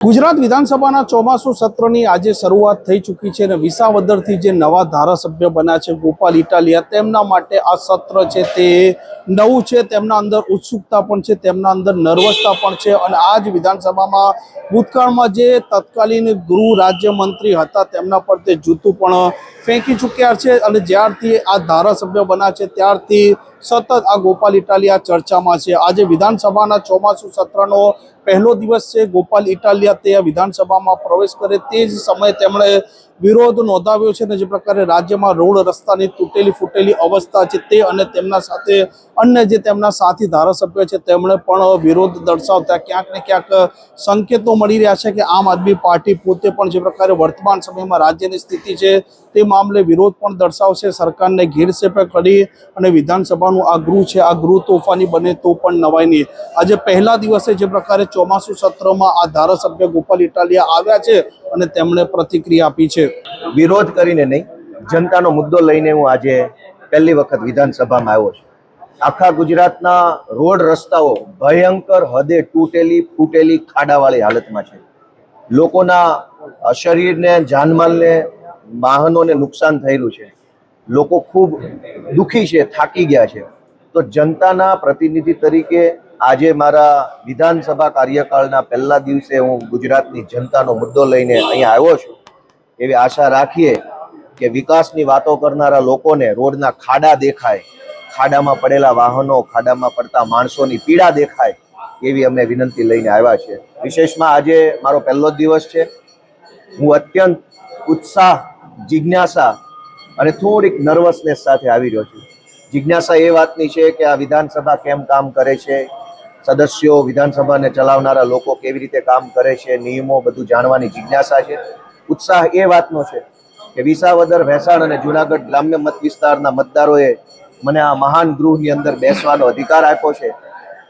ગુજરાત વિધાનસભાના ચોમાસુ સત્રની આજે શરૂઆત થઈ ચૂકી છે અને વિસાવદરથી જે નવા ધારાસભ્ય બન્યા છે, ગોપાલ ઇટાલિયા, તેમના માટે આ સત્ર છે તે નવું છે. તેમના અંદર ઉત્સુકતા પણ છે, તેમના અંદર નર્વસતા પણ છે અને આ જ વિધાનસભામાં ભૂતકાળમાં જે તત્કાલીન ગૃહ રાજ્યમંત્રી હતા તેમના પર તે જૂતું પણ ફેંકી ચૂક્યા છે અને જ્યારથી આ ધારાસભ્ય બન્યા છે, ત્યારથી સતત આ ગોપાલ ઇટાલિયા ચર્ચામાં છે. આજે વિધાનસભાના ચોમાસુ સત્રનો પહેલો દિવસ છે. ગોપાલ ઇટાલિયા તે વિધાનસભામાં પ્રવેશ કરે તે જ સમયે તેમણે વિરોધ નોંધાવ્યો છે અને જે પ્રકારે રાજ્યમાં રોડ રસ્તાની તૂટેલી ફૂટેલી અવસ્થા છે તે અને તેમના સાથે અન્ય જે તેમના સાથી ધારાસભ્ય છે, તેમણે પણ વિરોધ દર્શાવતા ક્યાંક ને ક્યાંક સંકેતો મળી રહ્યા છે કે આમ આદમી પાર્ટી પોતે પણ જે પ્રકારે વર્તમાન સમયમાં રાજ્યની સ્થિતિ છે તે મામલે વિરોધ પણ દર્શાવશે. સરકારને ઘેરસેપે કરી અને વિધાનસભાનું આ ગૃહ છે, આ ગૃહ તોફાની બને તો પણ નવાય નહીં આજે પહેલા દિવસે જે પ્રકારે ચોમાસું સત્રમાં આ ધારાસભ્ય ગોપાલ ઇટાલિયા આવ્યા છે અને તેમણે પ્રતિક્રિયા આપી છે. વિરોધ કરીને નહીં, જનતાનો મુદ્દો લઈને હું આજે પહેલી વખત વિધાનસભામાં આવ્યો છું. આખા ગુજરાતના રોડ રસ્તાઓ ભયંકર હદે તૂટેલી, ફૂટેલી ખાડાવાળી હાલતમાં છે. લોકોના શરીરને, જાનમાલને, વાહનોને નુકસાન થયેલું છે. લોકો ખૂબ દુઃખી છે, થાકી ગયા છે. તો જનતાના પ્રતિનિધિ તરીકે આજે મારા વિધાનસભા કાર્યકાળના પહેલા દિવસે હું ગુજરાતની જનતાનો મુદ્દો લઈને અહીંયા આવ્યો છું. એવી આશા રાખીએ કે વિકાસની વાતો કરનારા લોકોને રોડના ખાડા દેખાય, ખાડામાં પડેલા વાહનો, ખાડામાં પડતા માણસોની પીડા દેખાય એવી અમે વિનંતી લઈને આવ્યા છે. વિશેષમાં આજે મારો પહેલો દિવસ છે. હું અત્યંત ઉત્સાહ, જિજ્ઞાસા અને થોડીક નર્વસનેસ સાથે આવી રહ્યો છું. જિજ્ઞાસા એ વાતની છે કે આ વિધાનસભા કેમ કામ કરે છે? સદસ્યો, વિધાનસભાને ચલાવનારા લોકો કેવી રીતે કામ કરે છે, નિયમો બધું જાણવાની જિજ્ઞાસા છે. ઉત્સાહ એ વાતનો છે કે વિસાવદર ભેસાણ અને જુનાગઢ ગ્રામ્ય મત વિસ્તારના મતદારોએ મને આ મહાન ગૃહની અંદર બેસવાનો અધિકાર આપ્યો છે.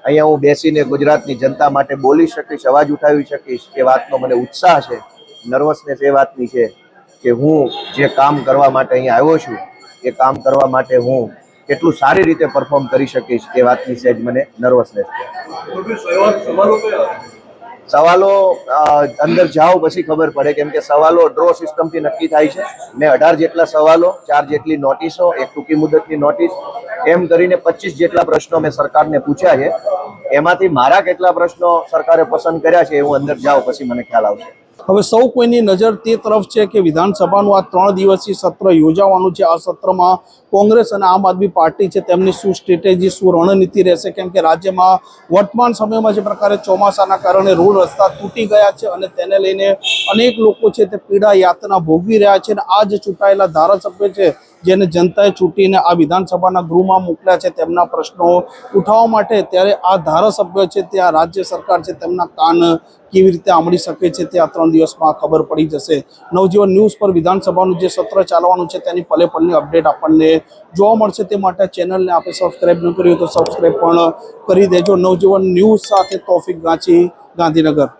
અહીંયા હું બેસીને ગુજરાતની જનતા માટે બોલી શકીશ, અવાજ ઉઠાવી શકીશ. એ વાતનો મને ઉત્સાહ છે નર્વસનેસ એ વાતની છે કે હું જે કામ કરવા માટે અહીંયા આવ્યો છું, એ કામ કરવા માટે હું કેટલું સારી રીતે પરફોર્મ કરી શકીશ એ વાતની જ મને નર્વસનેસ છે. સવાલો અંદર જાઓ પછી ખબર પડે. કેમ કે સવાલો ડ્રો સિસ્ટમથી નક્કી થાય છે. મેં અઢાર જેટલા સવાલો, ચાર જેટલી નોટિસો એક ટૂંકી મુદતની નોટિસ એમ કરીને પચીસ જેટલા પ્રશ્નો મેં સરકારને પૂછ્યા છે. એમાંથી મારા કેટલા પ્રશ્નો સરકારે પસંદ કર્યા છે એ હું અંદર જાઉં પછી મને ખ્યાલ આવશે. હવે સૌ કોઈની નજર તે તરફ છે કે વિધાનસભાનું આ ત્રણ દિવસીય સત્ર યોજાવાનું છે. આ સત્રમાં કોંગ્રેસ અને આમ આદમી પાર્ટી છે. તેમની શું સ્ટ્રેટેજી શું રણનીતિ રહેશે? કેમ કે રાજ્યમાં વર્તમાન સમયમાં જે પ્રકારે ચોમાસાના કારણે રોડ રસ્તા તૂટી ગયા છે અને તેને લઈને અનેક લોકો છે તે પીડા યાતના ભોગવી રહ્યા છે અને આ જે ચૂંટાયેલા ધારાસભ્ય છે, જેને જનતાએ ચૂંટીને આ વિધાનસભાના ગૃહમાં મોકલ્યા છે, તેમના પ્રશ્નો ઉઠાવવા માટે ત્યારે આ ધારાસભ્ય છે તે આ રાજ્ય સરકાર છે તેમના કાન કેવી રીતે આંબળી શકે છે તે આ ત્રણ દિવસમાં ખબર પડી જશે. નવજીવન ન્યૂઝ પર વિધાનસભાનું જે સત્ર ચાલવાનું છે તેની પલે પલની અપડેટ આપણને જોવા મળશે. તે માટે ચેનલને આપણે સબસ્ક્રાઇબ ન કર્યું તો સબસ્ક્રાઈબ પણ કરી દેજો. નવજીવન ન્યૂઝ સાથે તોફિક ગાંચી, ગાંધીનગર.